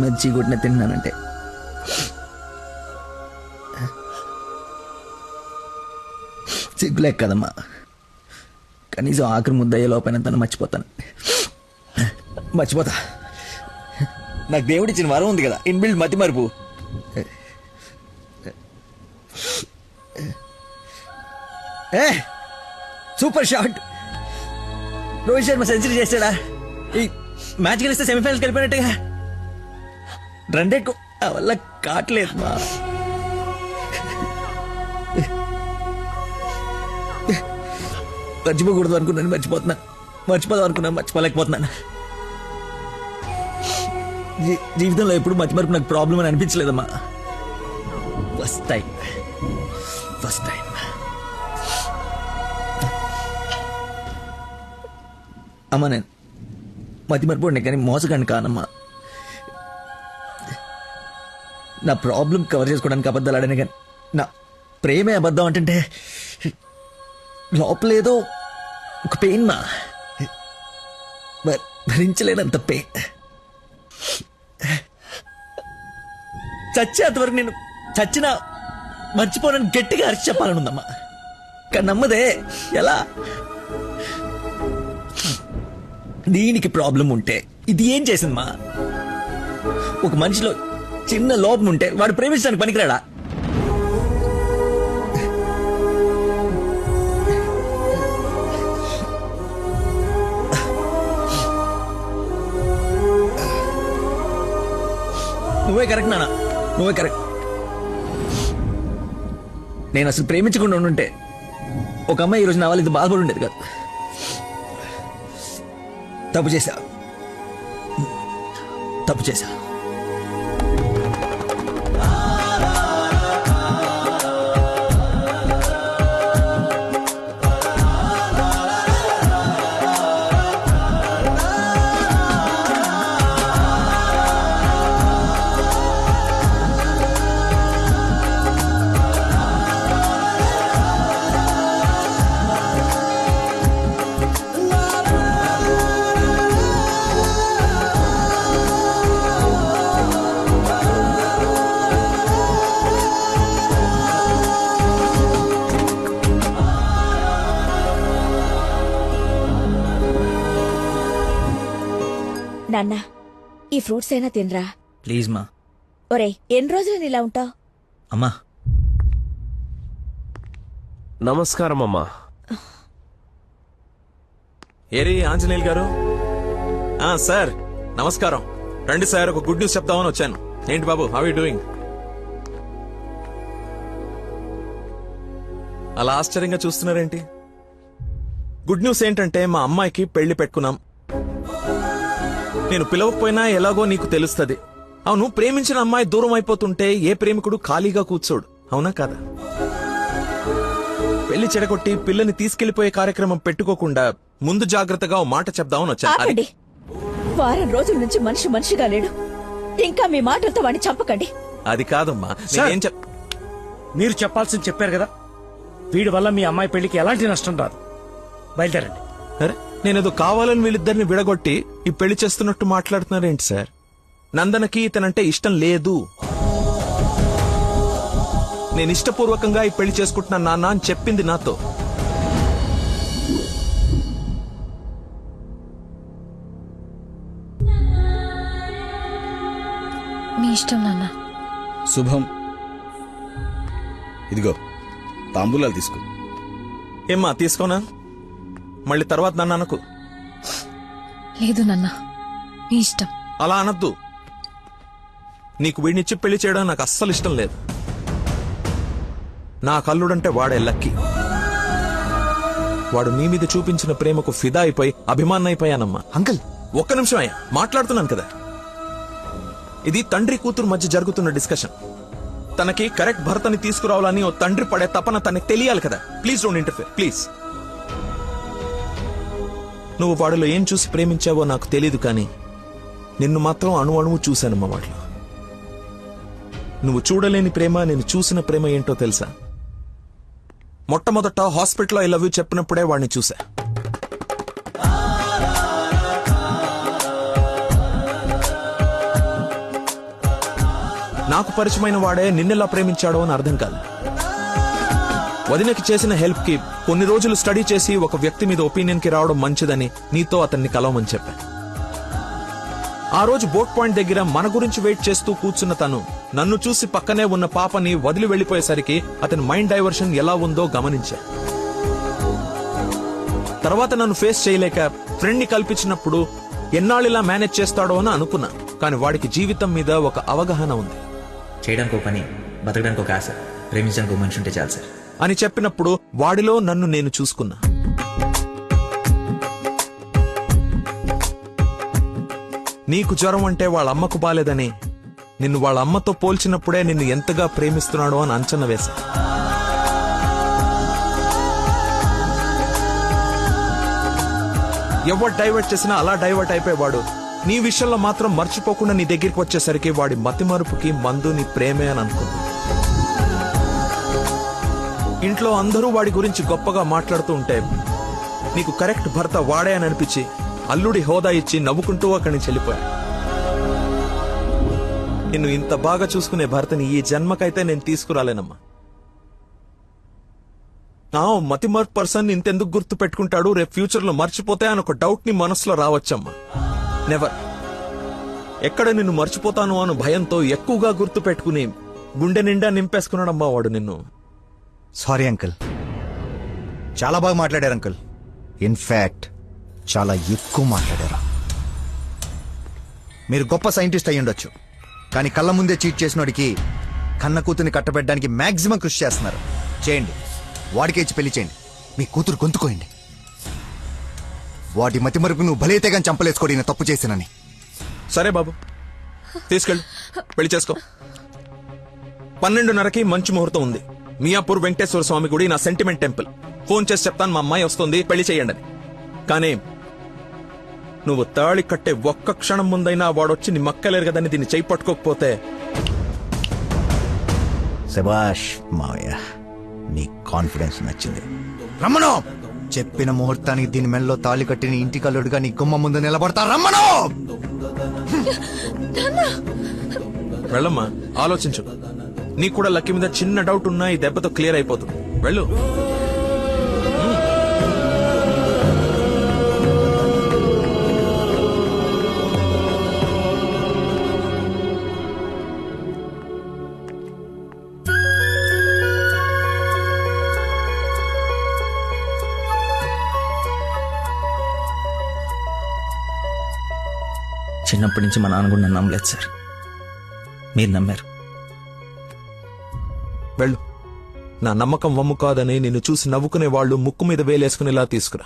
మజ్జి కొట్టిన తిన్నానంటే. సిగ్గులేక కదమ్మా. కనీసం ఆఖరి ముద్దయ్యే లోపైన తను మర్చిపోతాను. మర్చిపోతా. నాకు దేవుడిచ్చిన వరం ఉంది కదా ఇన్బిల్డ్ మతి మరుపు. A super shot. Rohit Sharma century చేస్తాడా? ఈ మ్యాచ్ గెలిస్తే సెమీఫైనల్కి వెళ్ళిపోయినట్టుగా రన్ ఆ వల్ల కావట్లేదు మా. మర్చిపోకూడదు అనుకున్నాను మర్చిపోతున్నాను మర్చిపోదాం అనుకున్నాను మర్చిపోలేకపోతున్నాను. జీ- జీవితంలో ఎప్పుడు మర్చి మరపు నాకు ప్రాబ్లం అని అనిపించలేదమ్మా. ఫస్ట్ టైం ఫస్ట్ టైం అమ్మా నేను మతి మరిపోండి కానీ మోసగాన్ని కానమ్మా. నా ప్రాబ్లం కవర్ చేసుకోవడానికి అబద్ధాలు ఆడాను కానీ నా ప్రేమే అబద్ధం అంటే లోపలేదో ఒక పెయిన్ మా. భరించలేనంత పెయిన్ చచ్చేంతవరకు నేను చచ్చినా మర్చిపోనని గట్టిగా అరిచి చెప్పాలని ఉందమ్మా కానీ నమ్మదే ఎలా? దీనికి ప్రాబ్లం ఉంటే ఇది ఏం చేసిందమ్మా? ఒక మనిషిలో చిన్న లోపం ఉంటే వాడు ప్రేమించడానికి పనికిరాడా? నువ్వే కరెక్ట్ నానా నువ్వే కరెక్ట్. నేను అసలు ప్రేమించకుండా ఉండుంటే ఒక అమ్మాయి ఈరోజు నా వాళ్ళు ఇది బాధపడి ఉండేది కాదు. తప్పు చేశా. తప్పు చేశా. నాన్న ఈ ఫ్రూట్స్ అయినా తినరా? ప్లీజ్ మా. ఒరే ఎన్ని రోజులు ఇలా ఉంటావు? అమ్మా. నమస్కారం అమ్మా. ఏరి ఆంజనేయులు గారు? ఆ సార్ నమస్కారం. రండి సార్ ఒక గుడ్ న్యూస్ చెప్దామని వచ్చాను. ఏంటి బాబు హౌ యూ డూయింగ్ అలా ఆశ్చర్యంగా చూస్తున్నారేంటి? గుడ్ న్యూస్ ఏంటంటే మా అమ్మాయికి పెళ్ళి పెట్టుకున్నాం. నేను పిలవకపోయినా ఎలాగో నీకు తెలుస్తది. అవును ప్రేమించిన అమ్మాయి దూరం అయిపోతుంటే ఏ ప్రేమికుడు ఖాళీగా కూర్చోడు. అవునా కాదా? పెళ్ళి చెడగొట్టి పిల్లని తీసుకెళ్ళిపోయే కార్యక్రమం పెట్టుకోకుండా ముందు జాగ్రత్తగా ఓ మాట చెప్దామని వచ్చాను. ఆపండి. వారం రోజుల నుంచి మనిషి మనిషిగా లేడు. ఇంకా మీ మాటలతో వాడిని చంపకండి. అది కాదమ్మా. సార్. నేనేం చెప్ మీరు చెప్పాల్సింది చెప్పారు కదా? వీడి వల్ల మీ అమ్మాయి పెళ్ళికి ఎలాంటి నష్టం రాదు. బయలుదేరండి. అరే నేనేదో కావాలని వీళ్ళిద్దరిని విడగొట్టి ఈ పెళ్ళి చేస్తున్నట్టు మాట్లాడుతున్నారేంటి సార్? నందనకి ఇతనంటే ఇష్టం లేదు. నేను ఇష్టపూర్వకంగా ఈ పెళ్ళి చేసుకుంటున్నా నాన్న అని చెప్పింది నాతో. మీ ఇష్టం నాన్న. శుభం. ఇదిగో తాంబూలాలు తీసుకో. ఏమ్మా తీసుకోనా? మళ్ళీ తర్వాత నన్ను అనకు. లేదు నాన్న మీ ఇష్టం. అలా అనద్దు. నీకు వీడినిచ్చి పెళ్ళి చేయడం నాకు అస్సలు ఇష్టం లేదు. నా కల్లుడంటే వాడే లక్కీ. వాడు నీ మీద చూపించిన ప్రేమకు ఫిదా అయిపోయి అభిమానం అయిపోయానమ్మా. అంకుల్! ఒక్క నిమిషం అయ్యా మాట్లాడుతున్నాను కదా. ఇది తండ్రి కూతురు మధ్య జరుగుతున్న డిస్కషన్. తనకి కరెక్ట్ భర్తని తీసుకురావాలని ఓ తండ్రి పడే తపన తనకి తెలియాలి కదా. Please don't interfere please. నువ్వు వాడిలో ఏం చూసి ప్రేమించావో నాకు తెలియదు కానీ నిన్ను మాత్రం అణు అణువు చూశాను మా వాటిలో నువ్వు చూడలేని ప్రేమ నేను చూసిన ప్రేమ ఏంటో తెలుసా? మొట్టమొదట హాస్పిటల్లో ఐ లవ్ యూ చెప్పినప్పుడే వాడిని చూశా. నాకు పరిచయమైన వాడే నిన్నెలా ప్రేమించాడో అని అర్థం కాదు. వదినకి చేసిన హెల్ప్కి కొన్ని రోజులు స్టడీ చేసి ఒక వ్యక్తి మీద ఒపీనియన్కి రావడం మంచిదని నీతో అతన్ని కలవమని చెప్పాను. ఆ రోజు బోట్ పాయింట్ దగ్గర మన గురించి వెయిట్ చేస్తూ కూర్చున్న తను నన్ను చూసి పక్కనే ఉన్న పాపని వదిలి వెళ్ళిపోయేసరికి అతని మైండ్ డైవర్షన్ ఎలా ఉందో గమనించా. తర్వాత నన్ను ఫేస్ చేయలేక ఫ్రెండ్ని కల్పించినప్పుడు ఎన్నాళ్ళిలా మేనేజ్ చేస్తాడో అని అనుకున్నా కానీ వాడికి జీవితం మీద ఒక అవగాహన ఉంది. చేయడానికి ఒక పని బతకడానికి ఒక ఆశ ప్రేమించడానికి ఒక మనిషి ఉంటే చాలు సార్. అని చెప్పినప్పుడు వాడిలో నన్ను నేను చూసుకున్నా. నీకు జ్వరం అంటే వాళ్ళ అమ్మకు బాలేదని నిన్ను వాళ్ళ అమ్మతో పోల్చినప్పుడే నిన్ను ఎంతగా ప్రేమిస్తున్నాడో అని అంచనా వేశా. ఎవరు డైవర్ట్ చేసినా అలా డైవర్ట్ అయిపోయేవాడు. నీ విషయంలో మాత్రం మర్చిపోకుండా నీ దగ్గరికి వచ్చేసరికి వాడి మతిమరుపుకి మందు నీ ప్రేమే అని అనుకున్నా. ఇంట్లో అందరూ వాడి గురించి గొప్పగా మాట్లాడుతూ ఉంటే నీకు కరెక్ట్ భర్త వాడే అని అనిపించి అల్లుడి హోదా ఇచ్చి నవ్వుకుంటూ అక్కడి నుంచి వెళ్ళిపోయా. నిన్ను ఇంత బాగా చూసుకునే భర్తని ఈ జన్మకైతే నేను తీసుకురాలేనమ్మా. నా మతిమర్ పర్సన్ ఇంతెందుకు గుర్తు పెట్టుకుంటాడు రేపు ఫ్యూచర్లో మర్చిపోతే అని ఒక డౌట్ని మనసులో రావచ్చమ్మా. నెవర్ ఎక్కడ నిన్ను మర్చిపోతాను అను భయంతో ఎక్కువగా గుర్తు పెట్టుకుని గుండె నిండా నింపేసుకున్నాడమ్మా వాడు నిన్ను. సారీ అంకుల్ చాలా బాగా మాట్లాడారు అంకుల్ ఇన్ఫ్యాక్ట్ చాలా ఎక్కువ మాట్లాడారు. మీరు గొప్ప సైంటిస్ట్ అయి ఉండొచ్చు. కానీ కళ్ళ ముందే చీట్ చేసినోడికి కన్న కూతుర్ని కట్టబెట్టడానికి మాక్సిమం కృషి చేస్తున్నారు. చేయండి. వాడికే ఇచ్చి పెళ్ళి చేయండి. మీ కూతురు గొంతుకోయండి. వాటి మతి మరుపు నువ్వు భలేతే కానీ చంపలేసుకోడి నేను తప్పు చేసినని. సరే బాబు. తీసుకెళ్ళు. పెళ్ళి చేసుకో. పన్నెండున్నరకి మంచి ముహూర్తం ఉంది. మియాపూర్ వెంకటేశ్వర స్వామి గుడి నా సెంటిమెంట్ టెంపుల్. ఫోన్ చేసి చెప్తాను మా అమ్మాయి వస్తుంది పెళ్ళి చేయండి అని కానీ నువ్వు తాళి కట్టే ఒక్క క్షణం ముందైనా వాడొచ్చి నీ మక్కలేరు కదని దీన్ని చేయి పట్టుకోకపోతే మావయ్య నీ కాన్ఫిడెన్స్ నచ్చింది. రమ్మను! చెప్పిన ముహూర్తానికి దీని మెల్లో తాళి కట్టిన ఇంటి కల్లుడుగా నీ గుమ్మ ముందు నిలబడతా రమ్మను! వెళ్ళమ్మా ఆలోచించు. నీకు కూడా లక్కీ మీద చిన్న డౌట్ ఉన్నా ఈ దెబ్బతో క్లియర్ అయిపోతుంది వెళ్ళు. చిన్నప్పటి నుంచి మా నాన్న కూడా నన్ను నమ్మలేదు సార్. మీరు నమ్మారు. వెళ్ళు. నా నమ్మకం వమ్ము కాదని నిన్ను చూసి నవ్వుకునే వాళ్ళు ముక్కు మీద వేలేసుకునేలా తీసుకురా.